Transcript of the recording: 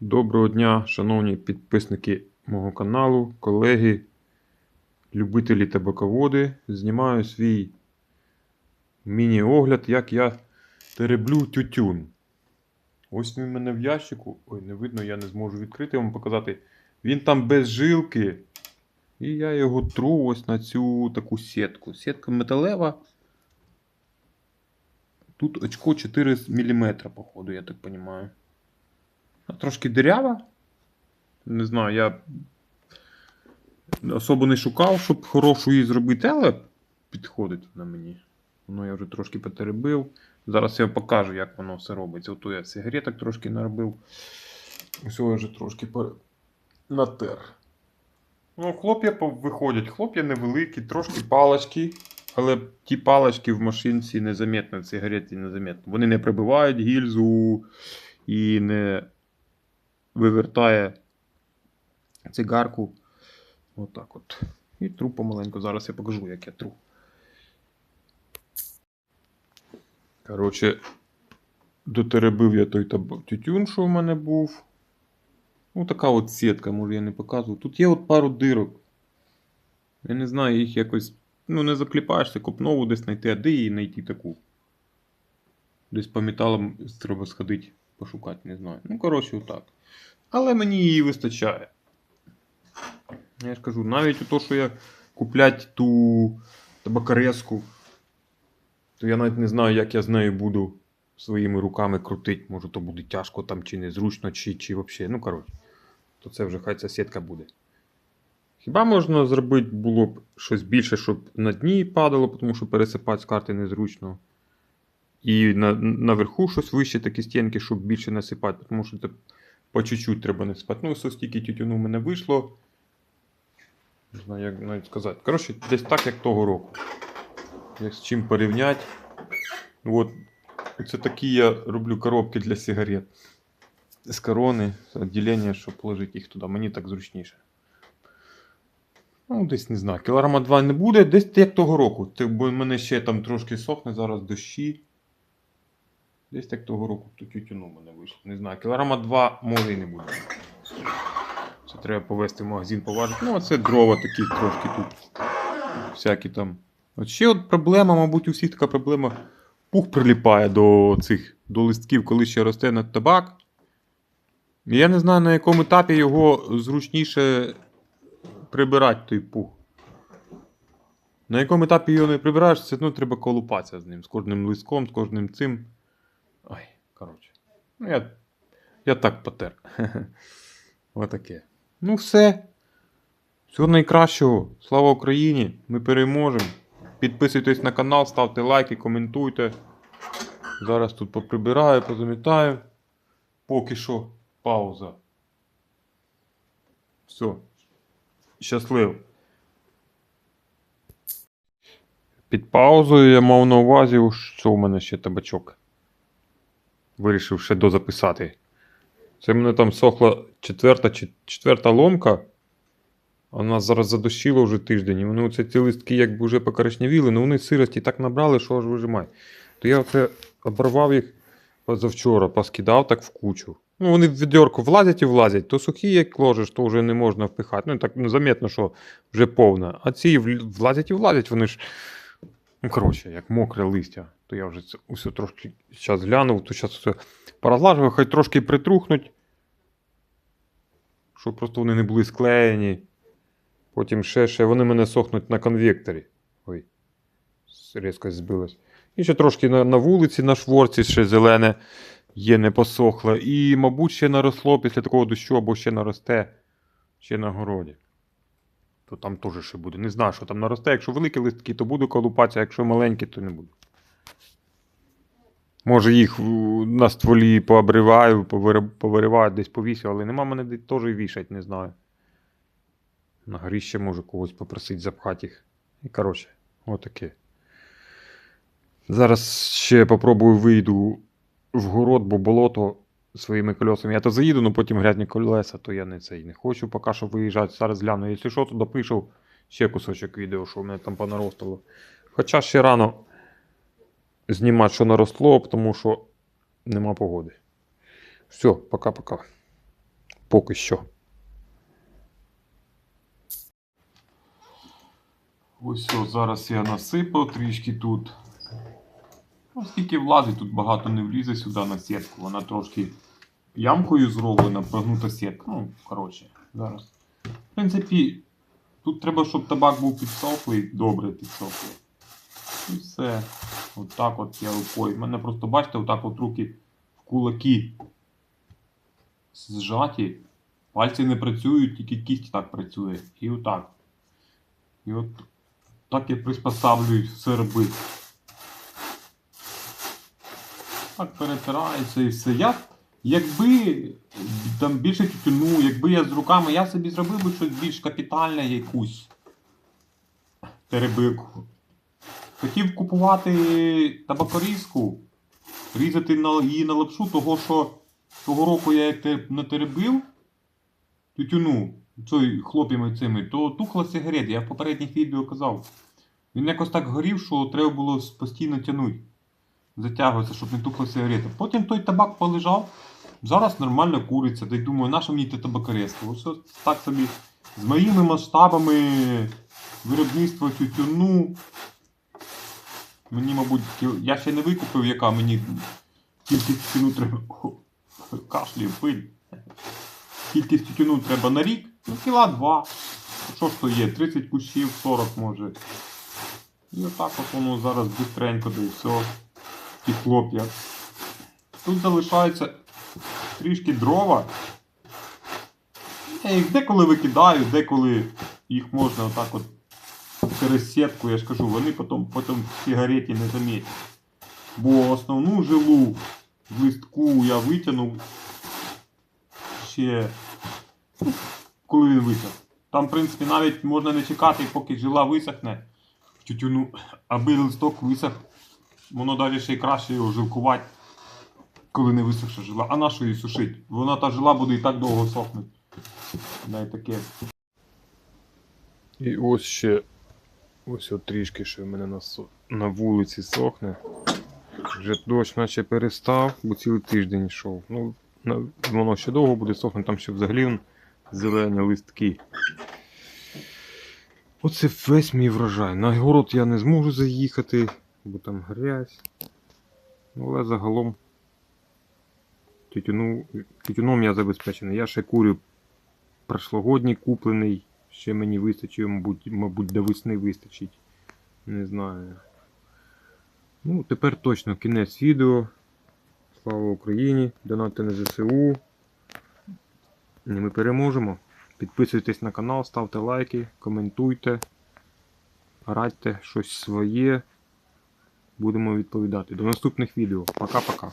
Доброго дня, шановні підписники мого каналу, колеги, любителі табаководи. Знімаю свій міні-огляд, як я тереблю тютюн. Ось він в мене в ящику. Ой, не видно, я не зможу відкрити вам показати. Він там без жилки. І я його тру ось на цю таку сітку. Сітка металева. Тут очко 4 мм, походу, я так розумію. Трошки дирява. Не знаю, я особо не шукав, щоб хорошу її зробити, але підходить вона мені. Воно я вже трошки потеребив. Зараз я вам покажу, як воно все робиться. Ото я сигареток трошки наробив. Ось я вже трошки пер- натер. Ну, хлоп'я виходять. Хлоп'я невеликі, трошки палочки. Але ті палочки в машинці незаметно, в сигареті незаметно. Вони не прибивають гільзу і не вивертає цигарку. Отак от. І тру помаленьку. Зараз я покажу, як я тру. Коротше, дотеребив я той тютюн, що в мене був. Ну, така от сітка, може я не показував. Тут є от пару дирок. Я не знаю, їх якось. Ну, не закліпаєшся, копнову десь знайти, а де її знайти таку. Десь по металам треба сходити, пошукати, не знаю. Ну, коротше, отак. Але мені її вистачає. Я ж кажу, навіть у то, що я куплять ту табакареску, то я навіть не знаю, як я з нею буду своїми руками крутити. Може, то буде тяжко там, чи незручно, чи, чи взагалі. Ну, коротше, то це вже хай ця сітка буде. Хіба можна зробити було б щось більше, щоб на дні падало, тому що пересипати з карти незручно. І на, наверху щось вище такі стінки, щоб більше насипати, тому що це по чуть-чуть треба насипати. Ну, ось стільки тютюну в мене вийшло. Не знаю, як навіть сказати. Коротше, десь так, як того року. Як з чим порівняти. От, це такі я роблю коробки для сигарет. З корони, з відділення, щоб положити їх туди. Мені так зручніше. Ну, десь не знаю. Кілограма 2 не буде, десь як того року. Бо в мене ще там трошки сохне зараз дощі. Десь як того року то тютюну мене вийшло. Не знаю, кілограма 2 може і не буде. Це треба повезти в магазин поважити. Ну, а це дрова такі трошки тут. Всякі там. От ще от проблема, мабуть, у всіх така проблема. Пух приліпає до цих до листків, коли ще росте на табак. Я не знаю, на якому етапі його зручніше прибирати той пух. На якому етапі його не прибираєш, все одно треба колупатися з ним, з кожним листком, з кожним цим. Ой, коротше. Ну, я, я так потер. Отаке. Ну, все. Всього найкращого. Слава Україні! Ми переможемо. Підписуйтесь на канал, ставте лайки, коментуйте. Зараз тут поприбираю, позамітаю. Поки що пауза. Все. Щасливо. Під паузою я мав на увазі, що у мене ще табачок. Вирішив ще дозаписати. Це в мене там сохла четверта, четверта ломка. А нас зараз задощило вже тиждень. І вони оце ці листки якби вже покоричневіли, але вони сирості так набрали, що аж вижимай. То я оце оборвав їх позавчора, поскидав так в кучу. Ну, вони в відьорку влазять і влазять. То сухі, як ложиш, то вже не можна впихати. Ну, так ну, заметно, що вже повна. А ці влазять і влазять, вони ж. Ну, коротше, як мокре листя. То я вже усе трошки зараз глянув, то зараз все порозлажував, хай трошки притрухнуть. Щоб просто вони не були склеєні. Потім ще, ще вони мене сохнуть на конвекторі. Ой, різко збилось. І ще трошки на, на вулиці, на шворці, ще зелене є, не посохло. І, мабуть, ще наросло після такого дощу, або ще наросте ще на городі. То там теж ще буде. Не знаю, що там наросте. Якщо великі листки, то буду колупатися, якщо маленькі, то не буду. Може, їх на стволі пообриваю, повириваю, десь повісю, але нема мене де теж вішать, не знаю. На горіще можу когось попросити запхати їх. І коротше, отаке. Зараз ще попробую вийду в город, бо болото своїми колесами. Я то заїду, але потім грязні колеса, то я не цей не хочу поки що виїжджати. Зараз гляну. Якщо що, то допишу ще кусочок відео, що в мене там понаростало. Хоча ще рано знімати, що наросло, тому що нема погоди. Все, пока-пока. Поки що. Ось все, зараз я насипав трішки тут. Оскільки влазить, тут багато не влізе сюди на сітку. Вона трошки ямкою зроблена, прогнута сітка. Ну, коротше, зараз. В принципі, тут треба, щоб табак був підсохлий, добре підсохлий. І все. Отак от я рукою. У мене просто, бачите, отак от руки в кулаки зжаті. Пальці не працюють, тільки кість так працює. І отак. І от так я приспосаблююсь все робити. Так перетирається і все. Я, якби там більше тютюну, якби я з руками, я собі зробив би щось більш капітальне якусь теребирку. Хотів купувати табакорізку, різати її на лапшу, того що того року я як те- натеребив тютюну, цей хлоп'ями цими, то тухла сигарет. Я в попередніх відео казав. Він якось так горів, що треба було постійно тягнути. Затягуватися, щоб не тухла сигарета. Потім той табак полежав. Зараз нормально куриться. Та й думаю, нащо мені те табакерство? Ось ось так собі з моїми масштабами виробництва тютюну. Мені, мабуть, я ще не викупив, яка мені кількість тютюну треба. О, Кашлюю, пиль. Кількість тютюну треба на рік, ну кіла два. Що ж то є? 30 кущів, 40 може. І отак от воно зараз бистренько, да і все. Ті хлоп'я. Тут залишається трішки дрова. Я їх деколи викидаю, деколи їх можна отак от через сітку, я ж кажу, вони потім, потім в сигареті не замітять. Бо основну жилу в листку я витягнув ще ну, коли він висох. Там, в принципі, навіть можна не чекати, поки жила висохне тютюну, аби листок висох. Воно навіть ще й краще його жилкувати, коли не висохша жила. А на що її сушить? Вона та жила буде і так довго сохнути. Да, таке. І ось ще ось от трішки ще в мене на, на вулиці сохне. Вже дощ наче перестав, бо цілий тиждень йшов. Ну, воно ще довго буде сохнути, там ще взагалі зелені листки. Оце весь мій врожай. На город я не зможу заїхати, бо там грязь. Ну, але загалом тютюну, тютюном я забезпечений. Я ще курю прошлогодній куплений. Ще мені вистачить, мабуть, мабуть, до весни вистачить. Не знаю. Ну, тепер точно кінець відео. Слава Україні! Донати на ЗСУ. І ми переможемо. Підписуйтесь на канал, ставте лайки, коментуйте, радьте щось своє. Будемо відповідати. До наступних відео. Пока-пока.